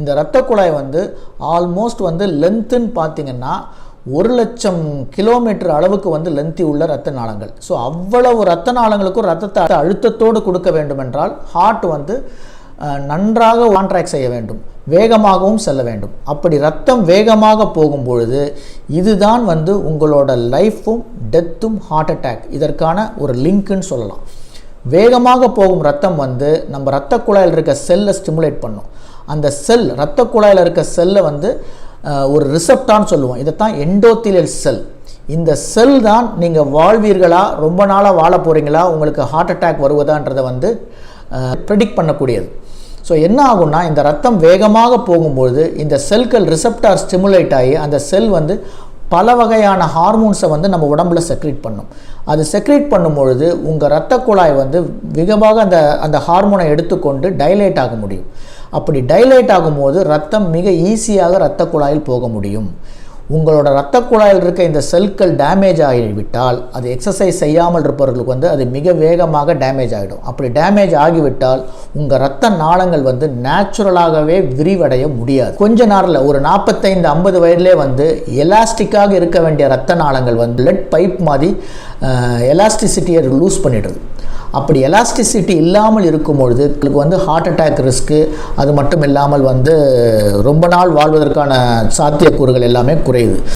இந்த இரத்த குழாய் வந்து ஆல்மோஸ்ட் வந்து லென்த்துன்னு பார்த்தீங்கன்னா ஒரு லட்சம் கிலோமீட்டர் அளவுக்கு வந்து லென்த்தி உள்ள இரத்த நாளங்கள். ஸோ அவ்வளவு இரத்த நாளங்களுக்கும் ரத்தத்தை அழுத்தத்தோடு கொடுக்க வேண்டுமென்றால் ஹார்ட் வந்து நன்றாக கான்ட்ராக்ட் செய்ய வேண்டும். வேகமாகவும் செல்ல வேண்டும். அப்படி ரத்தம் வேகமாக போகும் பொழுது இதுதான் வந்து உங்களோட லைஃப்பும் டெத்தும் ஹார்ட் அட்டாக் இதற்கான ஒரு லிங்க்குன்னு சொல்லலாம். வேகமாக போகும் ரத்தம் வந்து நம்ம இரத்த குழாயில் இருக்க செல்லை ஸ்டிமுலேட் பண்ணும். அந்த செல் இரத்த குழாயில் இருக்க செல்லை வந்து ஒரு ரிசப்டான்னு சொல்லுவோம். இதைத்தான் எண்டோத்திலியல் செல் இந்த செல் தான் நீங்கள் வாழ்வீர்களா? ரொம்ப நாளாக வாழ போகிறீங்களா உங்களுக்கு ஹார்ட் அட்டாக் வருவதான்றதை வந்து ப்ரெடிக்ட் பண்ணக்கூடியது. ஸோ என்ன ஆகும்னா இந்த ரத்தம் வேகமாக போகும்பொழுது இந்த செல்கள் ரிசப்டார் ஸ்டிமுலேட் ஆகி அந்த செல் வந்து பல வகையான ஹார்மோன்ஸை வந்து நம்ம உடம்புல செக்ரேட் பண்ணும். அது செக்ரேட் பண்ணும்பொழுது உங்கள் இரத்த குழாய் வந்து வேகமாக அந்த அந்த ஹார்மோனை எடுத்துக்கொண்டு டைலேட் ஆக முடியும். அப்படி டைலேட் ஆகும்போது ரத்தம் மிக ஈஸியாக இரத்த குழாயில் போக முடியும். உங்களோட இரத்த குழாயில் இருக்க இந்த செல்கள் டேமேஜ் ஆகிவிட்டால் அது எக்ஸசைஸ் செய்யாமல் இருப்பவர்களுக்கு வந்து அது மிக வேகமாக டேமேஜ் ஆகிடும். அப்படி டேமேஜ் ஆகிவிட்டால் உங்கள் இரத்த நாளங்கள் வந்து நேச்சுரலாகவே விரிவடைய முடியாது. கொஞ்ச நேரத்தில் ஒரு நாற்பத்தைந்து ஐம்பது வயதிலே வந்து எலாஸ்டிக்காக இருக்க வேண்டிய இரத்த நாளங்கள் வந்து லெட் பைப் மாதிரி எலாஸ்டிசிட்டியை லூஸ் பண்ணிடுது. அப்படி எலாஸ்டிசிட்டி இல்லாமல் இருக்கும் பொழுது உங்களுக்கு வந்து ஹார்ட் அட்டாக் ரிஸ்க்கு அது மட்டும் இல்லாமல் வந்து ரொம்ப நாள் வாழ்வதற்கான சாத்தியக்கூறுகள் எல்லாமே குறையுது.